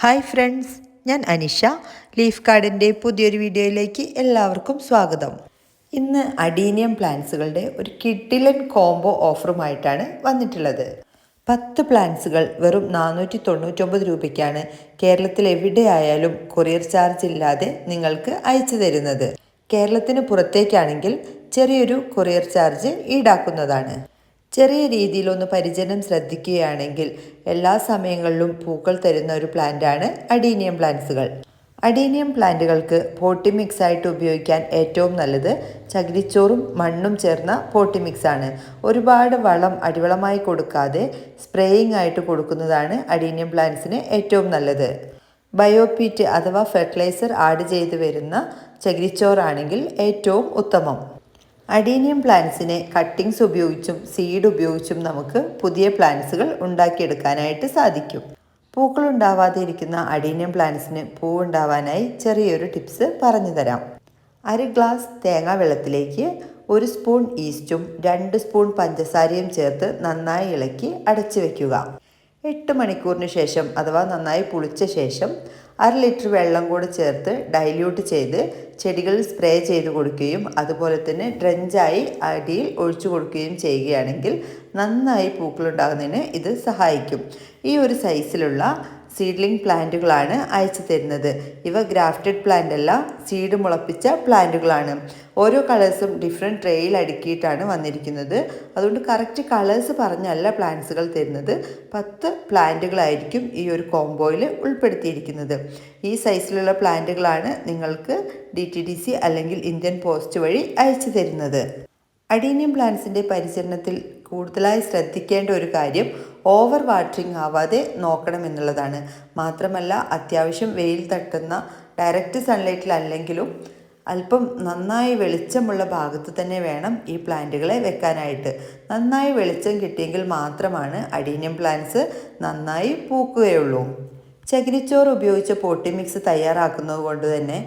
Hi friends ഞാൻ Anisha. Leaf കാർഡിന്റെ പുതിയൊരു വീഡിയോയിലേക്ക് എല്ലാവർക്കും സ്വാഗതം. ഇന്ന് അഡീനിയം പ്ലാന്റ്സുകളുടെ ഒരു കിഡിലൻ കോംബോ ഓഫറുമായിട്ടാണ് വന്നിട്ടുള്ളത്. പത്ത് പ്ലാന്റ്സുകൾ വെറും നാനൂറ്റി തൊണ്ണൂറ്റൊമ്പത് രൂപയ്ക്കാണ് കേരളത്തിൽ എവിടെയായാലും കൊറിയർ ചാർജ് ഇല്ലാതെ നിങ്ങൾക്ക് അയച്ചു തരുന്നത്. കേരളത്തിന് പുറത്തേക്കാണെങ്കിൽ ചെറിയൊരു കൊറിയർ ചാർജ് ഈടാക്കുന്നതാണ്. ചെറിയ രീതിയിലൊന്ന് പരിചരണം ശ്രദ്ധിക്കുകയാണെങ്കിൽ എല്ലാ സമയങ്ങളിലും പൂക്കൾ തരുന്ന ഒരു പ്ലാന്റാണ് അഡീനിയം പ്ലാന്റ്സുകൾ. അഡീനിയം പ്ലാന്റുകൾക്ക് പോട്ടി മിക്സ് ആയിട്ട് ഉപയോഗിക്കാൻ ഏറ്റവും നല്ലത് ചകിരിച്ചോറും മണ്ണും ചേർന്ന പോട്ടി മിക്സ് ആണ് ഒരുപാട് വളം അടിവളമായി കൊടുക്കാതെ സ്പ്രേയിങ് ആയിട്ട് കൊടുക്കുന്നതാണ് അഡീനിയം പ്ലാന്റ്സിന് ഏറ്റവും നല്ലത്. ബയോപീറ്റ് അഥവാ ഫെർട്ടിലൈസർ ആഡ് ചെയ്ത് വരുന്ന ചകിരിച്ചോറാണെങ്കിൽ ഏറ്റവും ഉത്തമം. അഡീനിയം പ്ലാന്റ്സിനെ കട്ടിങ്സ് ഉപയോഗിച്ചും സീഡ് ഉപയോഗിച്ചും നമുക്ക് പുതിയ പ്ലാന്റ്സുകൾ ഉണ്ടാക്കിയെടുക്കാനായിട്ട് സാധിക്കും. പൂക്കൾ ഉണ്ടാവാതെ ഇരിക്കുന്ന അഡീനിയം പ്ലാന്റ്സിന് പൂവുണ്ടാവാനായി ചെറിയൊരു ടിപ്സ് പറഞ്ഞു തരാം. അര ഗ്ലാസ് തേങ്ങാ വെള്ളത്തിലേക്ക് ഒരു സ്പൂൺ ഈസ്റ്റും രണ്ട് സ്പൂൺ പഞ്ചസാരയും ചേർത്ത് നന്നായി ഇളക്കി അടച്ചു വെക്കുക. എട്ട് മണിക്കൂറിന് ശേഷം അഥവാ നന്നായി പുളിച്ച ശേഷം അര ലിറ്റർ വെള്ളം കൂടി ചേർത്ത് ഡൈല്യൂട്ട് ചെയ്ത് ചെടികളിൽ സ്പ്രേ ചെയ്ത് കൊടുക്കുകയും അതുപോലെ തന്നെ ഡ്രഞ്ചായി അടിയിൽ ഒഴിച്ചു കൊടുക്കുകയും ചെയ്യുകയാണെങ്കിൽ നന്നായി പൂക്കളുണ്ടാകുന്നതിന് ഇത് സഹായിക്കും. ഈ ഒരു സൈസിലുള്ള സീഡ്ലിംഗ് പ്ലാന്റുകളാണ് അയച്ചു തരുന്നത്. ഇവ ഗ്രാഫ്റ്റഡ് പ്ലാന്റ് അല്ല സീഡ് മുളപ്പിച്ച പ്ലാന്റുകളാണ് ഓരോ കളേഴ്സും ഡിഫറെന്റ് ട്രേയിൽ അടുക്കിയിട്ടാണ് വന്നിരിക്കുന്നത്. അതുകൊണ്ട് കറക്റ്റ് കളേഴ്സ് പറഞ്ഞല്ല പ്ലാന്റ്സുകൾ തരുന്നത്. പത്ത് പ്ലാന്റുകളായിരിക്കും ഈ ഒരു കോംബോയിൽ ഉൾപ്പെടുത്തിയിരിക്കുന്നത്. ഈ സൈസിലുള്ള പ്ലാന്റുകളാണ് നിങ്ങൾക്ക് ഡി ടി ഡി സി അല്ലെങ്കിൽ ഇന്ത്യൻ പോസ്റ്റ് വഴി അയച്ചു തരുന്നത്. അഡീനിയം പ്ലാന്റ്സിന്റെ പരിചരണത്തിൽ കൂടുതലായി ശ്രദ്ധിക്കേണ്ട ഒരു കാര്യം ഓവർ വാട്ടറിങ് ആവാതെ നോക്കണം എന്നുള്ളതാണ് മാത്രമല്ല അത്യാവശ്യം വെയിൽ തട്ടുന്ന ഡയറക്റ്റ് സൺലൈറ്റിലല്ലെങ്കിലും അല്പം നന്നായി വെളിച്ചമുള്ള ഭാഗത്ത് തന്നെ വേണം ഈ പ്ലാന്റുകളെ വെക്കാനായിട്ട്. നന്നായി വെളിച്ചം കിട്ടിയെങ്കിൽ മാത്രമാണ് അഡീനിയം പ്ലാന്റ്സ് നന്നായി പൂക്കുകയുള്ളൂ. ചകിരിച്ചോറ് ഉപയോഗിച്ച് പോട്ടി മിക്സ് തയ്യാറാക്കുന്നത് കൊണ്ട് തന്നെ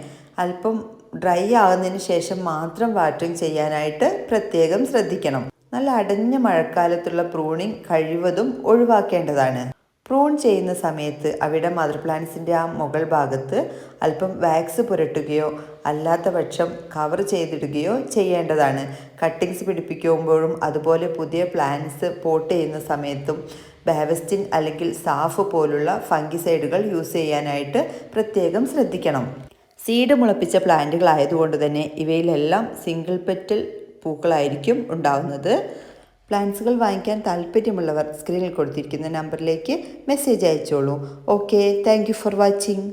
അല്പം ഡ്രൈ ആകുന്നതിന് ശേഷം മാത്രം വാട്ടറിങ് ചെയ്യാനായിട്ട് പ്രത്യേകം ശ്രദ്ധിക്കണം. നല്ല അടഞ്ഞ മഴക്കാലത്തുള്ള പ്രൂണിങ് കഴിവതും ഒഴിവാക്കേണ്ടതാണ്. പ്രൂൺ ചെയ്യുന്ന സമയത്ത് അവിടെ മദർ പ്ലാന്റ്സിന്റെ ആ മുകൾ ഭാഗത്ത് അല്പം വാക്സ് പുരട്ടുകയോ അല്ലാത്ത പക്ഷം കവർ ചെയ്തിടുകയോ ചെയ്യേണ്ടതാണ്. കട്ടിങ്സ് പിടിപ്പിക്കുമ്പോഴും അതുപോലെ പുതിയ പ്ലാന്റ്സ് പോട്ട് ചെയ്യുന്ന സമയത്തും ബാവസ്റ്റിൻ അല്ലെങ്കിൽ സാഫ് പോലുള്ള ഫംഗിസൈഡുകൾ യൂസ് ചെയ്യാനായിട്ട് പ്രത്യേകം ശ്രദ്ധിക്കണം. സീഡ് മുളപ്പിച്ച പ്ലാന്റുകളായതുകൊണ്ട് തന്നെ ഇവയിലെല്ലാം സിംഗിൾ പെറ്റൽ പൂക്കളായിരിക്കും ഉണ്ടാവുന്നത്. പ്ലാന്റ്സുകൾ വാങ്ങിക്കാൻ താല്പര്യമുള്ളവർ സ്ക്രീനിൽ കൊടുത്തിരിക്കുന്ന നമ്പറിലേക്ക് മെസ്സേജ് അയച്ചോളൂ. Okay thank for watching